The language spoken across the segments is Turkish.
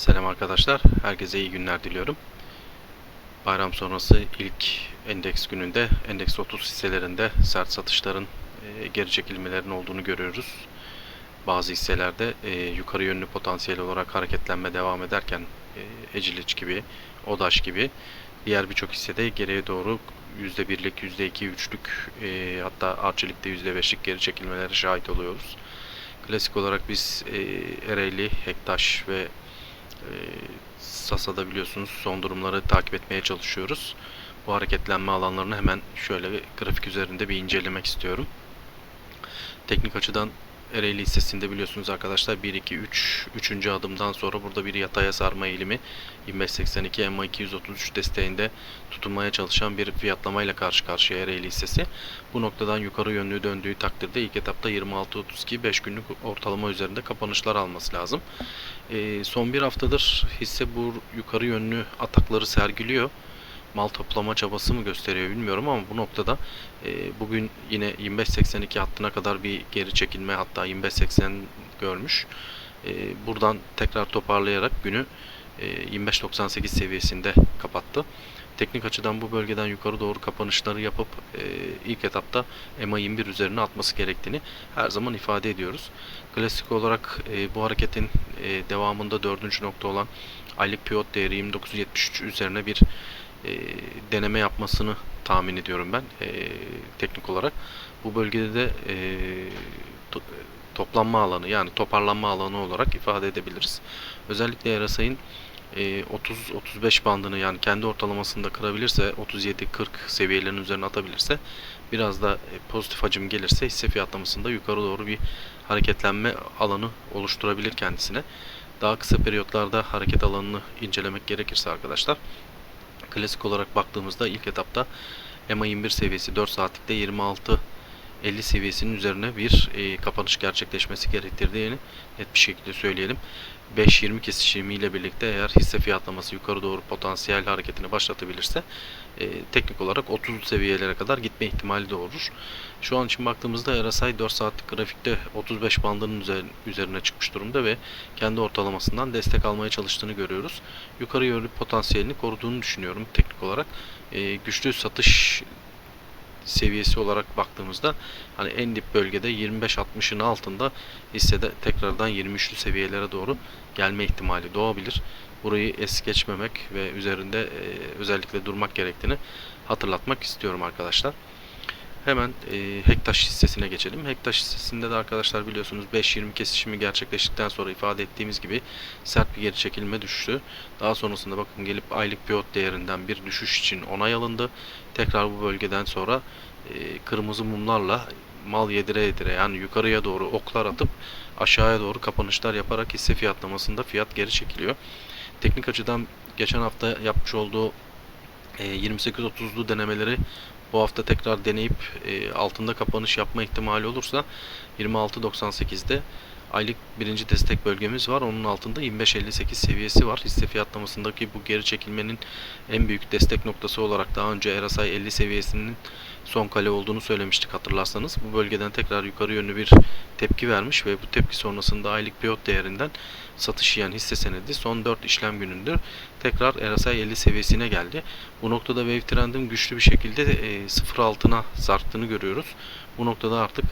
Selam arkadaşlar. Herkese iyi günler diliyorum. Bayram sonrası ilk endeks gününde endeks 30 hisselerinde sert satışların e, geri çekilmelerin olduğunu görüyoruz. Bazı hisselerde e, yukarı yönlü potansiyel olarak hareketlenme devam ederken e, gibi, Odaş gibi diğer birçok hissede geriye doğru %1'lik, %2, 3'lük e, hatta Arçelik'te %5'lik geri çekilmelere şahit oluyoruz. Klasik olarak biz e, Ereğli, Hektaş ve e, Sasa'da biliyorsunuz son durumları takip etmeye çalışıyoruz. Bu hareketlenme alanlarını hemen şöyle bir grafik üzerinde bir incelemek istiyorum. Teknik açıdan Ereğli hissesinde biliyorsunuz arkadaşlar 1 2 3 3. adımdan sonra burada bir yataya sarma eğilimi 2582 EMA 233 desteğinde tutunmaya çalışan bir fiyatlamayla karşı karşıya Ereğli hissesi. Bu noktadan yukarı yönlü döndüğü takdirde ilk etapta 26.32 5 günlük ortalama üzerinde kapanışlar alması lazım. Ee, son bir haftadır hisse bu yukarı yönlü atakları sergiliyor. Mal toplama çabası mı gösteriyor bilmiyorum ama bu noktada e, bugün yine 25.82 hattına kadar bir geri çekilme hatta 25.80 görmüş. E, buradan tekrar toparlayarak günü e, 25.98 seviyesinde kapattı. Teknik açıdan bu bölgeden yukarı doğru kapanışları yapıp e, ilk etapta EMA 21 üzerine atması gerektiğini her zaman ifade ediyoruz. Klasik olarak e, bu hareketin e, devamında dördüncü nokta olan aylık pivot değeri 29.73 üzerine bir e, deneme yapmasını tahmin ediyorum ben e, teknik olarak. Bu bölgede de e, to- toplanma alanı yani toparlanma alanı olarak ifade edebiliriz. Özellikle RSI'nin e, 30-35 bandını yani kendi ortalamasını da kırabilirse 37-40 seviyelerin üzerine atabilirse biraz da e, pozitif hacim gelirse hisse fiyatlamasında yukarı doğru bir hareketlenme alanı oluşturabilir kendisine. Daha kısa periyotlarda hareket alanını incelemek gerekirse arkadaşlar klasik olarak baktığımızda ilk etapta EMA 21 seviyesi 4 saatlikte 26 50 seviyesinin üzerine bir e, kapanış gerçekleşmesi gerektirdiğini net bir şekilde söyleyelim. 5-20 kesişimiyle birlikte eğer hisse fiyatlaması yukarı doğru potansiyel hareketini başlatabilirse e, teknik olarak 30 seviyelere kadar gitme ihtimali doğurur. Şu an için baktığımızda RSI 4 saatlik grafikte 35 bandının üzer- üzerine çıkmış durumda ve kendi ortalamasından destek almaya çalıştığını görüyoruz. Yukarı yönlü potansiyelini koruduğunu düşünüyorum teknik olarak. E, güçlü satış seviyesi olarak baktığımızda hani en dip bölgede 25-60'ın altında hissede tekrardan 23'lü seviyelere doğru gelme ihtimali doğabilir. Burayı es geçmemek ve üzerinde e, özellikle durmak gerektiğini hatırlatmak istiyorum arkadaşlar. Hemen e, Hektaş hissesine geçelim. Hektaş hissesinde de arkadaşlar biliyorsunuz 5-20 kesişimi gerçekleştikten sonra ifade ettiğimiz gibi sert bir geri çekilme düştü. Daha sonrasında bakın gelip aylık pivot değerinden bir düşüş için onay alındı. Tekrar bu bölgeden sonra e, kırmızı mumlarla mal yedire yedire yani yukarıya doğru oklar atıp aşağıya doğru kapanışlar yaparak hisse fiyatlamasında fiyat geri çekiliyor. Teknik açıdan geçen hafta yapmış olduğu e, 28-30'lu denemeleri bu hafta tekrar deneyip e, altında kapanış yapma ihtimali olursa 26.98'de aylık birinci destek bölgemiz var. Onun altında 25.58 seviyesi var. Hisse fiyatlamasındaki bu geri çekilmenin en büyük destek noktası olarak daha önce RSI 50 seviyesinin son kale olduğunu söylemiştik hatırlarsanız. Bu bölgeden tekrar yukarı yönlü bir tepki vermiş ve bu tepki sonrasında aylık pivot değerinden satış yiyen hisse senedi son 4 işlem günündür tekrar RSI 50 seviyesine geldi. Bu noktada wave trendin güçlü bir şekilde e, sıfır altına sarktığını görüyoruz. Bu noktada artık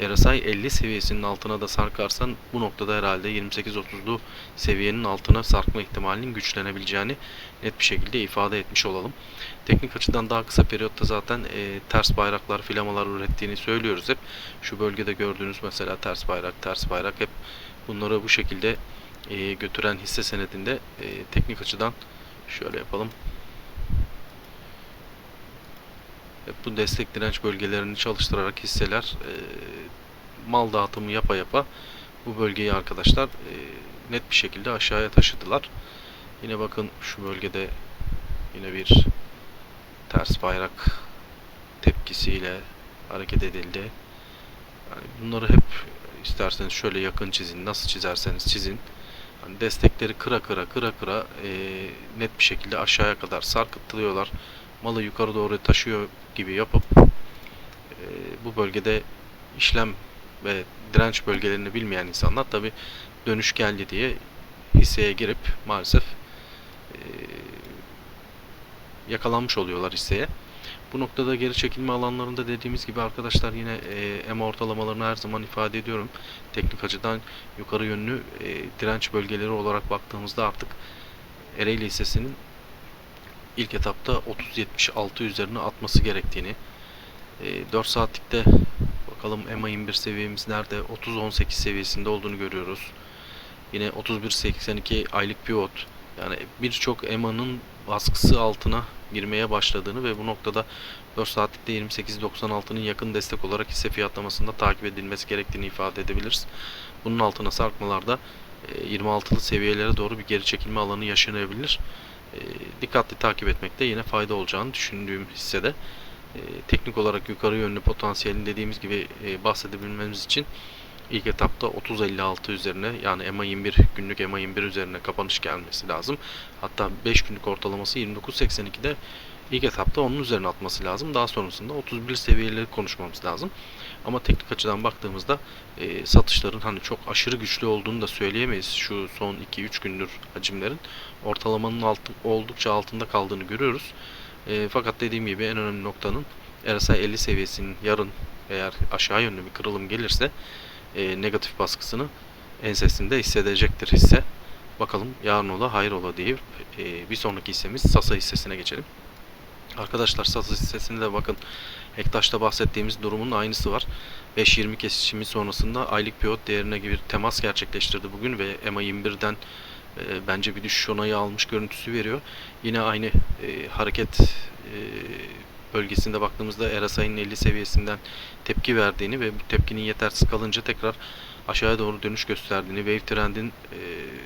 RSI 50 seviyesinin altına da sarkarsan bu noktada herhalde 28-30'lu seviyenin altına sarkma ihtimalinin güçlenebileceğini net bir şekilde ifade etmiş olalım. Teknik açıdan daha kısa periyotta zaten e, ters bayraklar, filamalar ürettiğini söylüyoruz hep. Şu bölgede gördüğünüz mesela ters bayrak, ters bayrak hep bunları bu şekilde e, götüren hisse senedinde e, teknik açıdan şöyle yapalım. Hep bu destek direnç bölgelerini çalıştırarak hisseler e, mal dağıtımı yapa yapa bu bölgeyi arkadaşlar e, net bir şekilde aşağıya taşıdılar. Yine bakın şu bölgede yine bir ters bayrak tepkisiyle hareket edildi. Yani bunları hep isterseniz şöyle yakın çizin. Nasıl çizerseniz çizin. Hani destekleri kıra kıra kıra kıra e, net bir şekilde aşağıya kadar sarkıttırıyorlar. Malı yukarı doğru taşıyor gibi yapıp e, bu bölgede işlem ve direnç bölgelerini bilmeyen insanlar tabi dönüş geldi diye hisseye girip maalesef e, yakalanmış oluyorlar hisseye. Bu noktada geri çekilme alanlarında dediğimiz gibi arkadaşlar yine e, EMA ortalamalarını her zaman ifade ediyorum. Teknik açıdan yukarı yönlü e, direnç bölgeleri olarak baktığımızda artık Ereğli hissesinin ilk etapta 30-76 üzerine atması gerektiğini e, 4 saatlikte bakalım EMA 21 seviyemiz nerede 30-18 seviyesinde olduğunu görüyoruz. Yine 31.82 aylık pivot yani birçok EMA'nın baskısı altına girmeye başladığını ve bu noktada 4 saatlikte 28.96'nın yakın destek olarak hisse fiyatlamasında takip edilmesi gerektiğini ifade edebiliriz. Bunun altına sarkmalarda e, 26'lı seviyelere doğru bir geri çekilme alanı yaşanabilir. E, Dikkatli takip etmekte yine fayda olacağını düşündüğüm hissede e, teknik olarak yukarı yönlü potansiyelin dediğimiz gibi e, bahsedebilmemiz için ilk etapta 30.56 üzerine yani EMA 21 günlük EMA 21 üzerine kapanış gelmesi lazım. Hatta 5 günlük ortalaması 29.82'de ilk etapta onun üzerine atması lazım. Daha sonrasında 31 seviyeleri konuşmamız lazım. Ama teknik açıdan baktığımızda e, satışların hani çok aşırı güçlü olduğunu da söyleyemeyiz. Şu son 2-3 gündür hacimlerin ortalamanın altı, oldukça altında kaldığını görüyoruz. E, fakat dediğim gibi en önemli noktanın RSI 50 seviyesinin yarın eğer aşağı yönlü bir kırılım gelirse e, negatif baskısını ensesinde hissedecektir hisse. Bakalım yarın ola hayır ola deyip e, bir sonraki hissemiz Sasa hissesine geçelim. Arkadaşlar Sasa hissesinde de bakın Ektaş'ta bahsettiğimiz durumun aynısı var. 5.20 kesişimi sonrasında aylık pivot değerine bir temas gerçekleştirdi bugün ve EMA 21'den e, bence bir düşüş onayı almış görüntüsü veriyor. Yine aynı e, hareket e, bölgesinde baktığımızda RSI'nin 50 seviyesinden tepki verdiğini ve bu tepkinin yetersiz kalınca tekrar aşağıya doğru dönüş gösterdiğini, wave trendin e,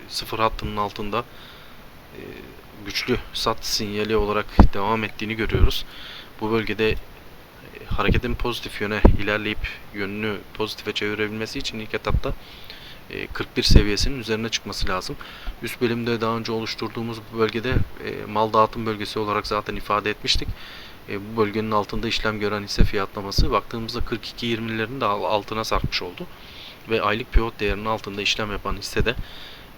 sıfır hattının altında e, güçlü sat sinyali olarak devam ettiğini görüyoruz. Bu bölgede e, hareketin pozitif yöne ilerleyip yönünü pozitife çevirebilmesi için ilk etapta e, 41 seviyesinin üzerine çıkması lazım. Üst bölümde daha önce oluşturduğumuz bu bölgede e, mal dağıtım bölgesi olarak zaten ifade etmiştik. E, bu bölgenin altında işlem gören hisse fiyatlaması baktığımızda 42.20'lerin de altına sarkmış oldu. Ve aylık pivot değerinin altında işlem yapan hissede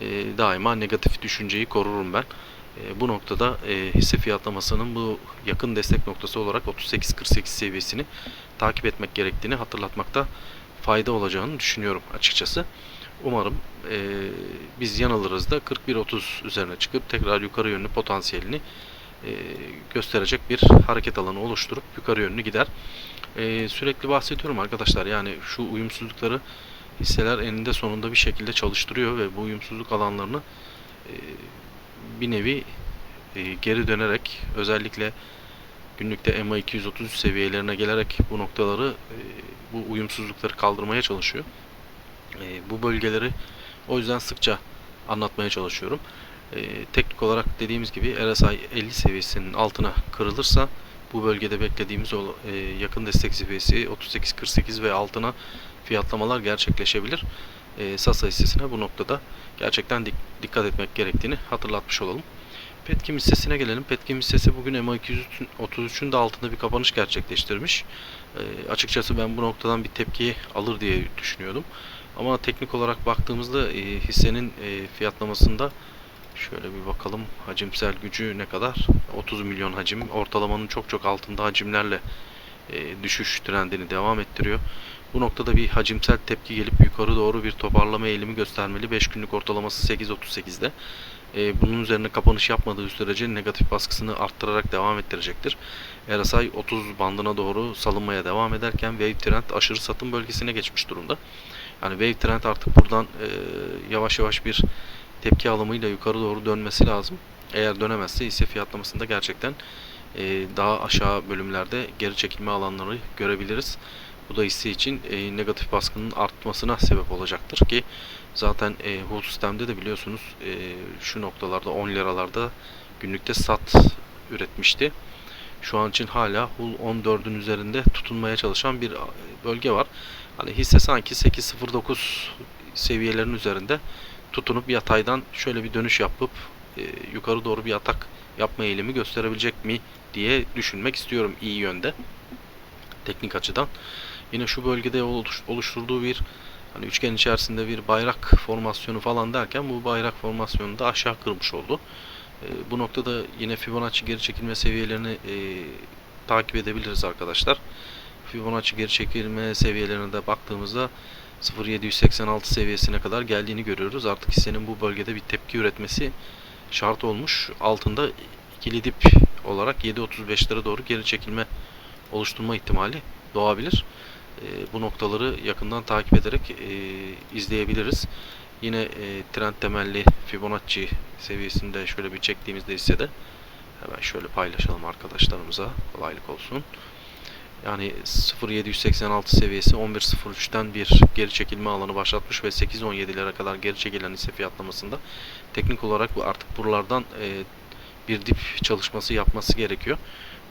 e, daima negatif düşünceyi korurum ben. E, bu noktada e, hisse fiyatlamasının bu yakın destek noktası olarak 38-48 seviyesini takip etmek gerektiğini hatırlatmakta fayda olacağını düşünüyorum açıkçası. Umarım e, biz yanılırız da 41-30 üzerine çıkıp tekrar yukarı yönlü potansiyelini e, gösterecek bir hareket alanı oluşturup yukarı yönlü gider. E, sürekli bahsediyorum arkadaşlar yani şu uyumsuzlukları hisseler eninde sonunda bir şekilde çalıştırıyor ve bu uyumsuzluk alanlarını e, bir nevi e, geri dönerek özellikle günlükte EMA 233 seviyelerine gelerek bu noktaları e, bu uyumsuzlukları kaldırmaya çalışıyor. E, bu bölgeleri o yüzden sıkça anlatmaya çalışıyorum. E, teknik olarak dediğimiz gibi RSI 50 seviyesinin altına kırılırsa bu bölgede beklediğimiz o e, yakın destek seviyesi 38-48 ve altına fiyatlamalar gerçekleşebilir. E, Sasa hissesine bu noktada gerçekten dik dikkat etmek gerektiğini hatırlatmış olalım. Petkim hissesine gelelim. Petkim hissesi bugün EMA 233'ün de altında bir kapanış gerçekleştirmiş. E, açıkçası ben bu noktadan bir tepki alır diye düşünüyordum. Ama teknik olarak baktığımızda e, hissenin e, fiyatlamasında şöyle bir bakalım hacimsel gücü ne kadar? 30 milyon hacim. Ortalamanın çok çok altında hacimlerle e, düşüş trendini devam ettiriyor. Bu noktada bir hacimsel tepki gelip yukarı doğru bir toparlama eğilimi göstermeli. 5 günlük ortalaması 8.38'de. E, bunun üzerine kapanış yapmadığı sürece negatif baskısını arttırarak devam ettirecektir. RSI 30 bandına doğru salınmaya devam ederken wave trend aşırı satım bölgesine geçmiş durumda. Yani wave trend artık buradan e, yavaş yavaş bir tepki alımıyla yukarı doğru dönmesi lazım. Eğer dönemezse hisse fiyatlamasında gerçekten e, daha aşağı bölümlerde geri çekilme alanları görebiliriz. Bu da hisse için e, negatif baskının artmasına sebep olacaktır ki zaten e, Hull sistemde de biliyorsunuz e, şu noktalarda 10 liralarda günlükte sat üretmişti. Şu an için hala Hull 14'ün üzerinde tutunmaya çalışan bir bölge var. Hani hisse sanki 8.09 seviyelerin üzerinde tutunup yataydan şöyle bir dönüş yapıp e, yukarı doğru bir atak yapma eğilimi gösterebilecek mi diye düşünmek istiyorum iyi yönde teknik açıdan. Yine şu bölgede oluş, oluşturduğu bir Hani üçgen içerisinde bir bayrak formasyonu falan derken bu bayrak formasyonunu da aşağı kırmış oldu. E, bu noktada yine Fibonacci geri çekilme seviyelerini e, takip edebiliriz arkadaşlar. Fibonacci geri çekilme seviyelerine de baktığımızda 0.786 seviyesine kadar geldiğini görüyoruz. Artık hissenin bu bölgede bir tepki üretmesi şart olmuş. Altında ikili dip olarak 7.35'lere doğru geri çekilme oluşturma ihtimali doğabilir. E, bu noktaları yakından takip ederek e, izleyebiliriz. Yine e, trend temelli Fibonacci seviyesinde şöyle bir çektiğimizde hissede hemen şöyle paylaşalım arkadaşlarımıza kolaylık olsun. Yani 0.786 seviyesi 11.03'ten bir geri çekilme alanı başlatmış ve 8.17'lere kadar geri çekilen hisse fiyatlamasında teknik olarak bu artık buralardan e, bir dip çalışması yapması gerekiyor.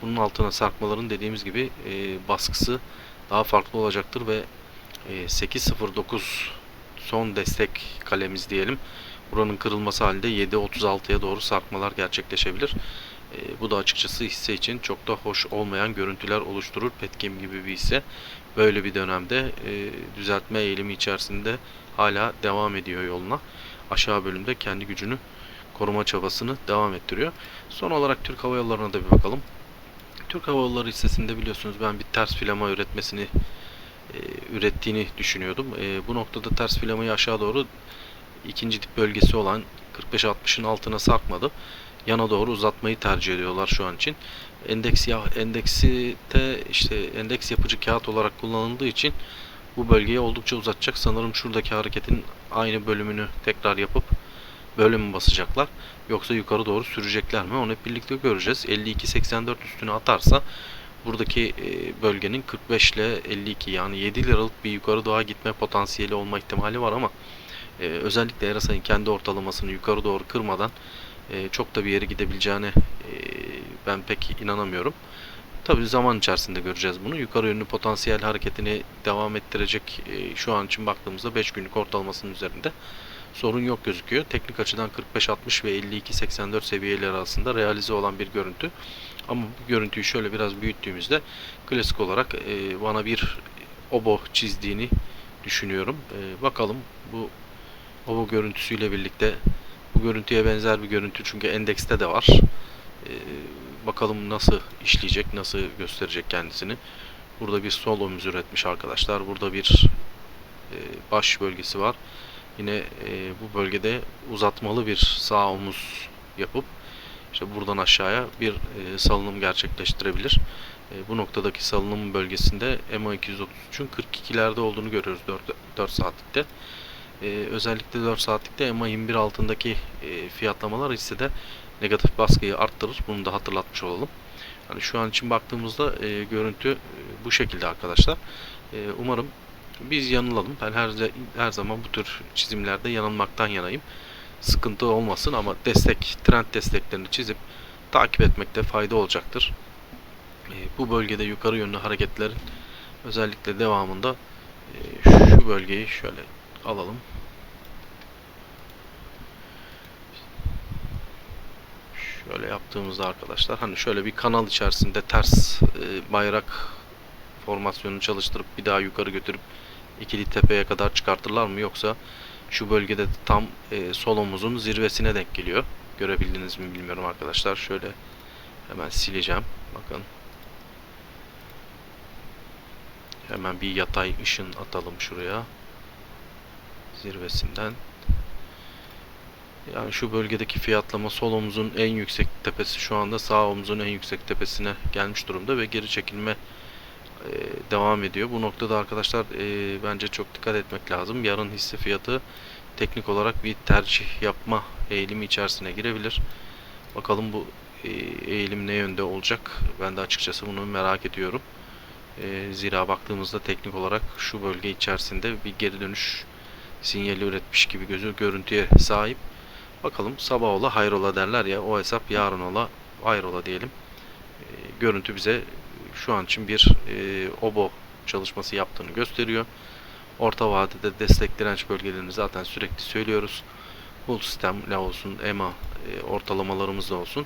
Bunun altına sarkmaların dediğimiz gibi e, baskısı daha farklı olacaktır ve e, 8.09 son destek kalemiz diyelim. Buranın kırılması halinde 7.36'ya doğru sarkmalar gerçekleşebilir. E, bu da açıkçası hisse için çok da hoş olmayan görüntüler oluşturur. Petkim gibi bir hisse böyle bir dönemde e, düzeltme eğilimi içerisinde hala devam ediyor yoluna. Aşağı bölümde kendi gücünü koruma çabasını devam ettiriyor. Son olarak Türk Hava Yolları'na da bir bakalım. Türk Hava Yolları hissesinde biliyorsunuz ben bir ters filama üretmesini e, ürettiğini düşünüyordum. E, bu noktada ters filamayı aşağı doğru ikinci dip bölgesi olan 45-60'ın altına sarkmadı. Yana doğru uzatmayı tercih ediyorlar şu an için. Endeks ya endeksi de işte endeks yapıcı kağıt olarak kullanıldığı için bu bölgeyi oldukça uzatacak. Sanırım şuradaki hareketin aynı bölümünü tekrar yapıp böyle mi basacaklar yoksa yukarı doğru sürecekler mi onu hep birlikte göreceğiz. 52.84 üstüne atarsa buradaki e, bölgenin 45 ile 52 yani 7 liralık bir yukarı doğru gitme potansiyeli olma ihtimali var ama e, özellikle Erasa'nın kendi ortalamasını yukarı doğru kırmadan e, çok da bir yere gidebileceğine ben pek inanamıyorum. Tabi zaman içerisinde göreceğiz bunu. Yukarı yönlü potansiyel hareketini devam ettirecek şu an için baktığımızda 5 günlük ortalamasının üzerinde sorun yok gözüküyor. Teknik açıdan 45-60 ve 52-84 seviyeleri arasında realize olan bir görüntü. Ama bu görüntüyü şöyle biraz büyüttüğümüzde klasik olarak e, bana bir obo çizdiğini düşünüyorum. E, bakalım bu obo görüntüsüyle birlikte bu görüntüye benzer bir görüntü çünkü endekste de var. E, bakalım nasıl işleyecek, nasıl gösterecek kendisini. Burada bir sol omuz üretmiş arkadaşlar. Burada bir e, baş bölgesi var. Yine e, bu bölgede uzatmalı bir sağ omuz yapıp işte buradan aşağıya bir e, salınım gerçekleştirebilir. E, bu noktadaki salınım bölgesinde MA 233'ün 42'lerde olduğunu görüyoruz 4, 4 saatlikte. E, özellikle 4 saatlikte MA 21 altındaki e, fiyatlamalar hissede negatif baskıyı arttırır. Bunu da hatırlatmış olalım. Yani şu an için baktığımızda e, görüntü e, bu şekilde arkadaşlar. E, umarım biz yanılalım. Ben her, her zaman bu tür çizimlerde yanılmaktan yanayım. Sıkıntı olmasın ama destek, trend desteklerini çizip takip etmekte fayda olacaktır. E, bu bölgede yukarı yönlü hareketlerin özellikle devamında e, şu bölgeyi şöyle alalım. Şöyle yaptığımızda arkadaşlar hani şöyle bir kanal içerisinde ters e, bayrak formasyonunu çalıştırıp bir daha yukarı götürüp ikili tepeye kadar çıkartırlar mı yoksa şu bölgede tam e, sol zirvesine denk geliyor. Görebildiniz mi bilmiyorum arkadaşlar. Şöyle hemen sileceğim. Bakın. Hemen bir yatay ışın atalım şuraya. Zirvesinden. Yani şu bölgedeki fiyatlama sol omuzun en yüksek tepesi şu anda sağ omuzun en yüksek tepesine gelmiş durumda ve geri çekilme e, devam ediyor. Bu noktada arkadaşlar e, bence çok dikkat etmek lazım. Yarın hisse fiyatı teknik olarak bir tercih yapma eğilimi içerisine girebilir. Bakalım bu e, eğilim ne yönde olacak? Ben de açıkçası bunu merak ediyorum. E, zira baktığımızda teknik olarak şu bölge içerisinde bir geri dönüş sinyali üretmiş gibi gözü görüntüye sahip. Bakalım sabah ola hayrola derler ya o hesap yarın ola hayrola diyelim. E, görüntü bize şu an için bir e, obo çalışması yaptığını gösteriyor. Orta vadede destek direnç bölgelerini zaten sürekli söylüyoruz. Bull sistem ne olsun, EMA e, ortalamalarımız da olsun.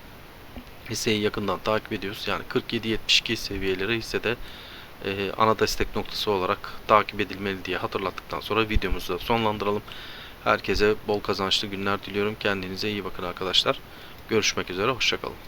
Hisseyi yakından takip ediyoruz. Yani 47-72 seviyeleri hissede e, ana destek noktası olarak takip edilmeli diye hatırlattıktan sonra videomuzu da sonlandıralım. Herkese bol kazançlı günler diliyorum. Kendinize iyi bakın arkadaşlar. Görüşmek üzere. Hoşçakalın.